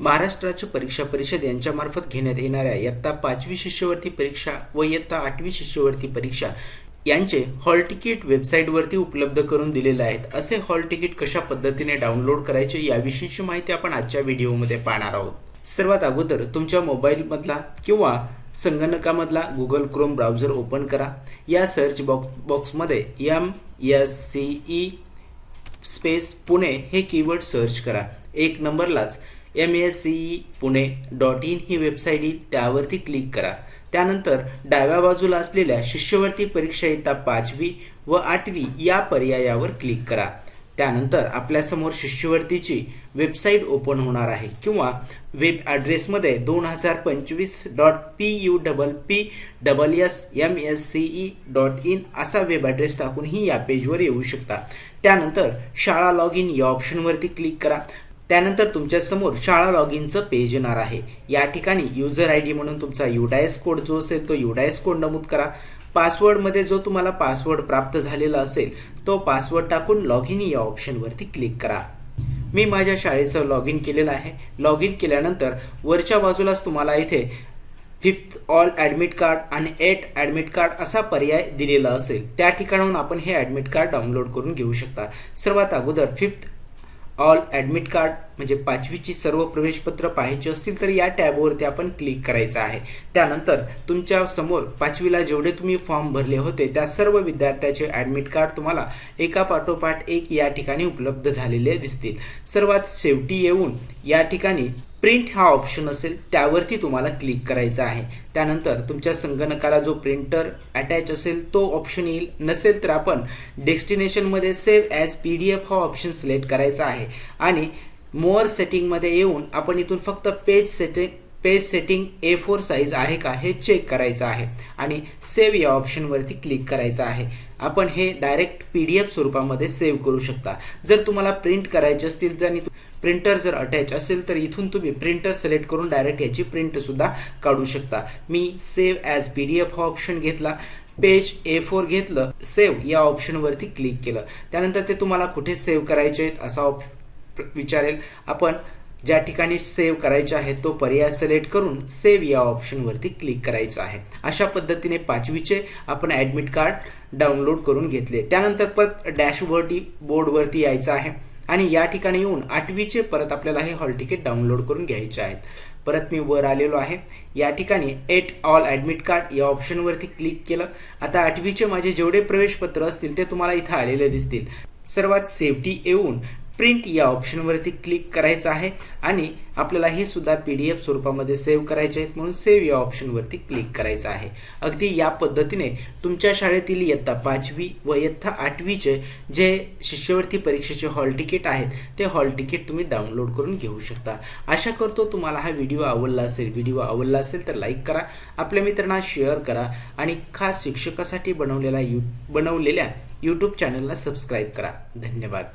महाराष्ट्राच्या परीक्षा परिषद यांच्यामार्फत घेण्यात येणाऱ्या इयत्ता पाचवी शिष्यवृत्ती परीक्षा व इयत्ता आठवी शिष्यवृत्ती परीक्षा यांचे हॉल तिकीट वेबसाईटवरती उपलब्ध करून दिलेले आहेत. असे हॉल तिकीट कशा पद्धतीने डाउनलोड करायचे याविषयीची माहिती आपण आजच्या व्हिडिओमध्ये पाहणार आहोत. सर्वात अगोदर तुमच्या मोबाईलमधला किंवा संगणकामधला गुगल क्रोम ब्राउझर ओपन करा. या सर्च बॉक्स बॉक्समध्ये M S C E space Pune हे कीवर्ड सर्च करा. एक नंबरलाच M S C E Pune dot in he website येईल त्यावरती क्लिक करा. त्यानंतर डाव्या बाजूला असलेल्या शिष्यवृत्ती परीक्षा इयत्ता पाचवी व आठवी या पर्यायावर क्लिक करा. त्यानंतर आपल्यासमोर शिष्यवृत्तीची वेबसाईट ओपन होणार आहे किंवा वेब ॲड्रेसमध्ये दोन हजार पंचवीस dot P U double P double S M S C E dot in असा वेब ॲड्रेस टाकूनही या पेजवर येऊ शकता. त्यानंतर शाळा लॉग इन या ऑप्शनवरती क्लिक करा. त्यानंतर तुमच्यासमोर शाळा लॉग इनचं पेज येणार आहे. या ठिकाणी युजर आय डी म्हणून तुमचा युडायस कोड जो असेल तो युडायस कोड नमूद करा. पासवर्डमध्ये जो तुम्हाला पासवर्ड प्राप्त झालेला असेल तो पासवर्ड टाकून लॉग इन या ऑप्शनवरती क्लिक करा. मी माझ्या शाळेचं लॉग इन केलेलं आहे. लॉग इन केल्यानंतर वरच्या बाजूलाच तुम्हाला इथे फिफ्थ ऑल ॲडमिट कार्ड आणि एट ॲडमिट कार्ड असा पर्याय दिलेला असेल. त्या ठिकाणाहून आपण हे ॲडमिट कार्ड डाउनलोड करून घेऊ शकता. सर्वात अगोदर फिफ्थ ऑल ॲडमिट कार्ड म्हणजे पाचवीची सर्व प्रवेशपत्र पाहायची असतील तर या टॅबवरती आपण क्लिक करायचं आहे. त्यानंतर तुमच्यासमोर पाचवीला जेवढे तुम्ही फॉर्म भरले होते त्या सर्व विद्यार्थ्याचे ॲडमिट कार्ड तुम्हाला एका पाठोपाठ एक या ठिकाणी उपलब्ध झालेले दिसतील. सर्वात शेवटी येऊन या ठिकाणी प्रिंट हा ऑप्शन असेल त्यावरती तुम्हाला क्लिक करायचा आहे. त्यानंतर तुमच्या संगणकाला जो प्रिंटर अटॅच असेल तो ऑप्शन येईल. नसेल तर आपण डेस्टिनेशनमध्ये save as P D F हा ऑप्शन सिलेक्ट करायचा आहे. आणि मोअर सेटिंगमध्ये येऊन आपण इथून फक्त page setting page setting A four size आहे का हे चेक करायचं आहे. आणि सेव्ह या ऑप्शनवरती क्लिक करायचं आहे. आपण हे डायरेक्ट पी डी एफ स्वरूपामध्ये सेव्ह करू शकता. जर तुम्हाला प्रिंट करायचे असतील तर प्रिंटर जर अटॅच असेल तर इथून तुम्ही प्रिंटर सिलेक्ट करून डायरेक्ट याची प्रिंटसुद्धा काढू शकता. मी save as P D F हा ऑप्शन घेतला. पेज ए फोर घेतलं. सेव्ह या ऑप्शनवरती क्लिक केलं. त्यानंतर ते तुम्हाला कुठे सेव्ह करायचे आहेत असा ऑप विचारेल. आपण ज्या ठिकाणी सेव्ह करायचे आहे तो पर्याय सिलेक्ट करून सेव्ह या ऑप्शनवरती क्लिक करायचं आहे. अशा पद्धतीने पाचवीचे आपण ॲडमिट कार्ड डाउनलोड करून घेतले. त्यानंतर परत डॅशबोर्डी बोर्डवरती यायचं आहे आणि या ठिकाणी येऊन आठवीचे परत आपल्याला हे हॉल तिकीट डाउनलोड करून घ्यायचे आहेत. परत मी वर आलेलो आहे. या ठिकाणी एट ऑल ॲडमिट कार्ड या ऑप्शनवरती क्लिक केलं. आता आठवीचे माझे जेवढे प्रवेशपत्र असतील ते तुम्हाला इथं आलेले दिसतील. सर्वात सेफ्टी येऊन प्रिंट या ऑप्शनवरती क्लिक करायचं आहे आणि आपल्याला हे सुद्धा पी डी एफ स्वरूपामध्ये सेव्ह करायचे आहेत म्हणून सेव्ह या ऑप्शनवरती क्लिक करायचं आहे. अगदी या पद्धतीने तुमच्या शाळेतील इयत्ता पाचवी व इयत्ता आठवीचे जे शिष्यवृत्ती परीक्षेचे हॉल तिकीट आहेत ते हॉल तिकीट तुम्ही डाउनलोड करून घेऊ शकता. आशा करतो तुम्हाला हा व्हिडिओ आवडला असेल. व्हिडिओ आवडला असेल तर लाईक करा आपल्या मित्रांना शेअर करा आणि खास शिक्षकासाठी बनवलेला यू बनवलेल्या यूट्यूब चॅनलला सबस्क्राईब करा. धन्यवाद.